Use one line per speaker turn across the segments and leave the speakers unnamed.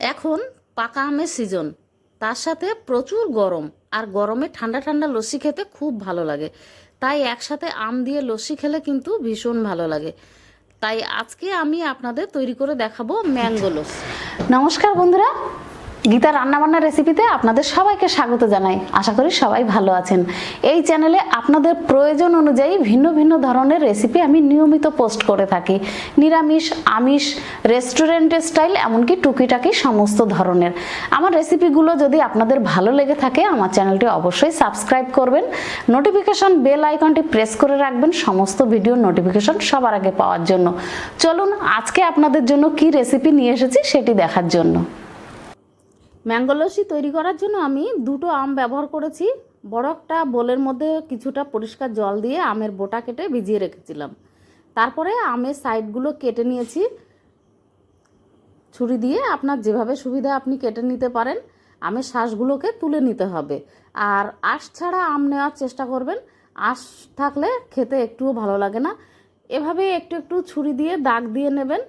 এখন পাকা আমের সিজন তার সাথে প্রচুর গরম, আর গরমে ঠান্ডা ঠান্ডা লস্যি খেতে খুব ভালো লাগে। তাই একসাথে আম দিয়ে লস্যি খেলে কিন্তু ভীষণ ভালো লাগে। তাই আজকে আমি আপনাদের তৈরি করে দেখাবো ম্যাঙ্গো লস্যি।
নমস্কার বন্ধুরা গীতা রান্নাবান্না রেসিপিতে আপনাদের সবাইকে স্বাগত জানাই। আশা করি সবাই ভালো আছেন। এই চ্যানেলে আপনাদের প্রয়োজন অনুযায়ী ভিন্ন ভিন্ন ধরনের রেসিপি আমি নিয়মিত পোস্ট করে থাকি। নিরামিষ, আমিষ রেস্টুরেন্টের স্টাইল এমনকি টুকিটাকি সমস্ত ধরনের। আমার রেসিপিগুলো যদি আপনাদের ভালো লেগে থাকে, আমার চ্যানেলটি অবশ্যই সাবস্ক্রাইব করবেন। নোটিফিকেশন বেল আইকনটি প্রেস করে রাখবেন, সমস্ত ভিডিও নোটিফিকেশন সবার আগে পাওয়ার জন্য। চলুন, আজকে আপনাদের জন্য কি রেসিপি নিয়ে এসেছি সেটি দেখার জন্য।
ম্যাঙ্গো লস্যি তৈরি করার জন্য আমি দুটো আম ব্যবহার করেছি। বড় একটা বোলের মধ্যে কিছুটা পরিষ্কার জল দিয়ে আমের বোটা কেটে ভিজিয়ে রেখেছিলাম। তারপরে আমের সাইডগুলো কেটে নিয়েছি। ছুরি দিয়ে আপনার যেভাবে সুবিধা আপনি কেটে নিতে পারেন, আমের শ্বাসগুলোকে তুলে নিতে হবে। আর আঁশ ছাড়া আম নেওয়ার চেষ্টা করবেন। আঁশ থাকলে খেতে একটুও ভালো লাগে না। এভাবে একটু একটু ছুরি দিয়ে দাগ দিয়ে নেবেন।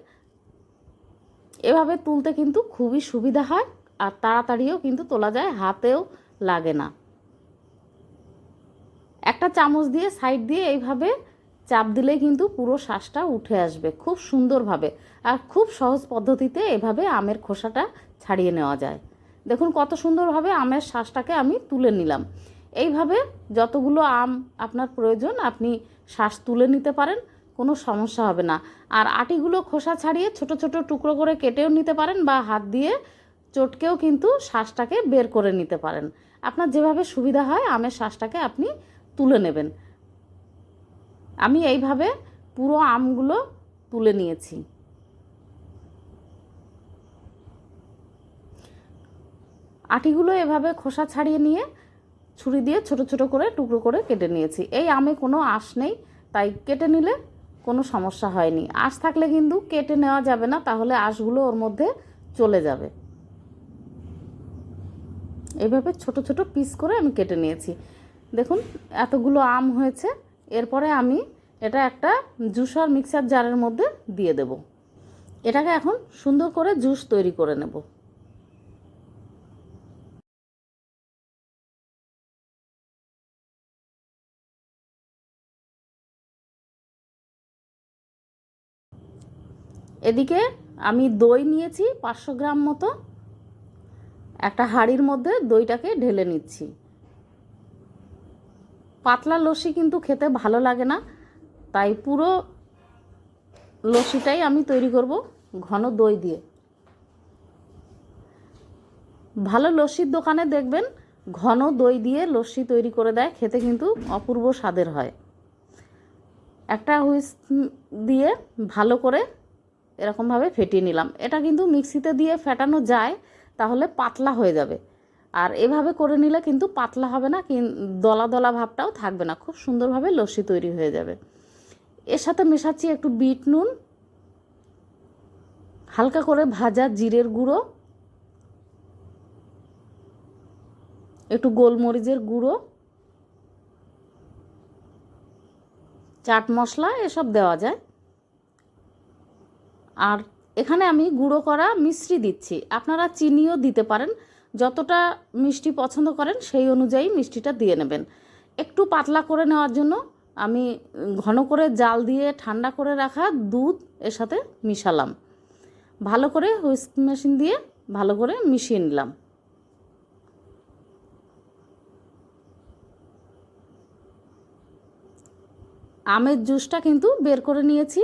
এভাবে তুলতে কিন্তু খুবই সুবিধা হয়। আর তাড়াতাড়িও কিন্তু তোলা যায়, হাতেও লাগে না। একটা চামচ দিয়ে সাইড দিয়ে এইভাবে চাপ দিলেই কিন্তু পুরো শ্বাসটা উঠে আসবে খুব সুন্দরভাবে আর খুব সহজ পদ্ধতিতে এভাবে আমের খোসাটা ছাড়িয়ে নেওয়া যায়। দেখুন কত সুন্দরভাবে আমের শ্বাসটাকে আমি তুলে নিলাম। এইভাবে যতগুলো আম আপনার প্রয়োজন আপনি শ্বাস তুলে নিতে পারেন, কোনো সমস্যা হবে না। আর আটিগুলো খোসা ছাড়িয়ে ছোট ছোট টুকরো করে কেটেও নিতে পারেন বা হাত দিয়ে চটকেও কিন্তু শ্বাসটাকে বের করে নিতে পারেন। আপনার যেভাবে সুবিধা হয়, আমের শ্বাসটাকে আপনি তুলে নেবেন। আমি এইভাবে পুরো আমগুলো তুলে নিয়েছি। আটিগুলো এভাবে খোসা ছাড়িয়ে নিয়ে ছুরি দিয়ে ছোট ছোট করে টুকরো করে কেটে নিয়েছি। এই আমে কোনো আঁশ নেই, তাই কেটে নিলে কোনো সমস্যা হয়নি। আঁশ থাকলে কিন্তু কেটে নেওয়া যাবে না, তাহলে আঁশগুলো ওর মধ্যে চলে যাবে। এইভাবে ছোট ছোট পিস করে আমি কেটে নিয়েছি। দেখুন, এতগুলো আম হয়েছে। এরপরে আমি এটা একটা জুসার মিক্সার জারের মধ্যে দিয়ে দেব। এটাকে এখন সুন্দর করে জুস তৈরি করে নেব। এদিকে আমি দই নিয়েছি পাঁচশো গ্রাম মতো। একটা হাঁড়ির মধ্যে দইটাকে ঢেলে নিচ্ছি। পাতলা লস্যি কিন্তু খেতে ভালো লাগে না, তাই পুরো লস্যিটাই আমি তৈরি করব ঘন দই দিয়ে। ভালো লস্যির দোকানে দেখবেন ঘন দই দিয়ে লস্যি তৈরি করে দেয়, খেতে কিন্তু অপূর্ব স্বাদের হয়। একটা হুইস দিয়ে ভালো করে এরকমভাবে ফেটিয়ে নিলাম। এটা কিন্তু মিক্সিতে দিয়ে ফেটানো যায় তাহলে পাতলা হয়ে যাবে। আর এভাবে করে নিলে কিন্তু পাতলা হবে না দলা দলা ভাবটাও থাকবে না, খুব সুন্দরভাবে লস্যি তৈরি হয়ে যাবে। এর সাথে মেশাচ্ছি একটু বিট নুন, হালকা করে ভাজা জিরের গুঁড়ো, একটু গোলমরিচের গুঁড়ো, চাট মশলা এসব দেওয়া যায়। আর এখানে আমি গুঁড়ো করা মিশ্রি দিচ্ছি। আপনারা চিনিও দিতে পারেন। যতটা মিষ্টি পছন্দ করেন, সেই অনুযায়ী মিষ্টিটা দিয়ে নেবেন। একটু পাতলা করে নেওয়ার জন্য আমি ঘন করে জাল দিয়ে ঠান্ডা করে রাখা দুধ এর সাথে মিশালাম। ভালো করে হুইস্ক মেশিন দিয়ে ভালো করে মিশিয়ে নিলাম। আমের জুসটা কিন্তু বের করে নিয়েছি।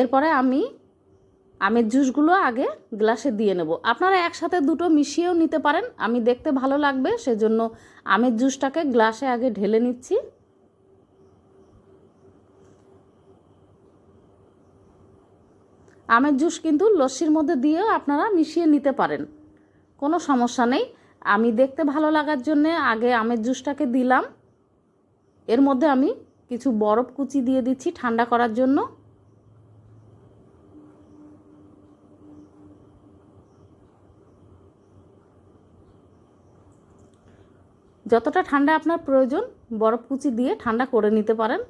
এরপরে আমি, আমের জুসগুলো আগে গ্লাসে দিয়ে নেব। আপনারা একসাথে দুটো মিশিয়েও নিতে পারেন। আমি দেখতে ভালো লাগবে, সেজন্য আমের জুসটাকে গ্লাসে আগে ঢেলে নিচ্ছি। আমের জুস কিন্তু লস্যির মধ্যে দিয়েও আপনারা মিশিয়ে নিতে পারেন। কোনো সমস্যা নেই। আমি দেখতে ভালো লাগার জন্যে আগে আমের জুসটাকে দিলাম। এর মধ্যে আমি কিছু বরফ কুচি দিয়ে দিচ্ছি ঠান্ডা করার জন্য। যতটা ঠান্ডা আপনার প্রয়োজন, বরফ কুচি দিয়ে ঠান্ডা করে নিতে পারেন।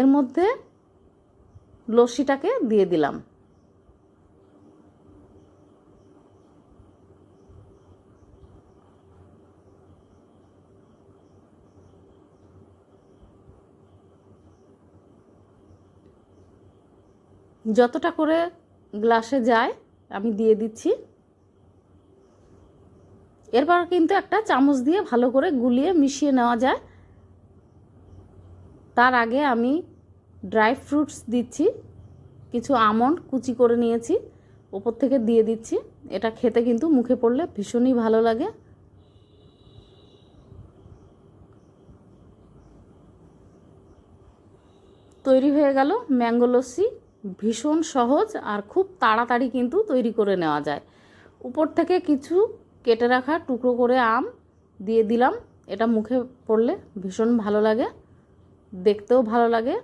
এর মধ্যে লস্যিটাকে দিয়ে দিলাম। যতটা করে গ্লাসে যায়, আমি দিয়ে দিচ্ছি। এরপর কিন্তু একটা চামচ দিয়ে ভালো করে গুলিয়ে মিশিয়ে নেওয়া যায়। তার আগে আমি ড্রাই ফ্রুটস দিচ্ছি, কিছু আমন্ড কুচি করে নিয়েছি, ওপর থেকে দিয়ে দিচ্ছি। এটা খেতে কিন্তু মুখে পড়লে ভীষণই ভালো লাগে। তৈরি হয়ে গেল ম্যাঙ্গো লস্যি, ভীষণ সহজ আর খুব তাড়াতাড়ি কিন্তু তৈরি করে নেওয়া যায়। উপর থেকে কিছু কেটে রাখা টুকরো করে আম দিয়ে দিলাম। এটা মুখে পড়লে ভীষণ ভালো লাগে, দেখতেও ভালো লাগে।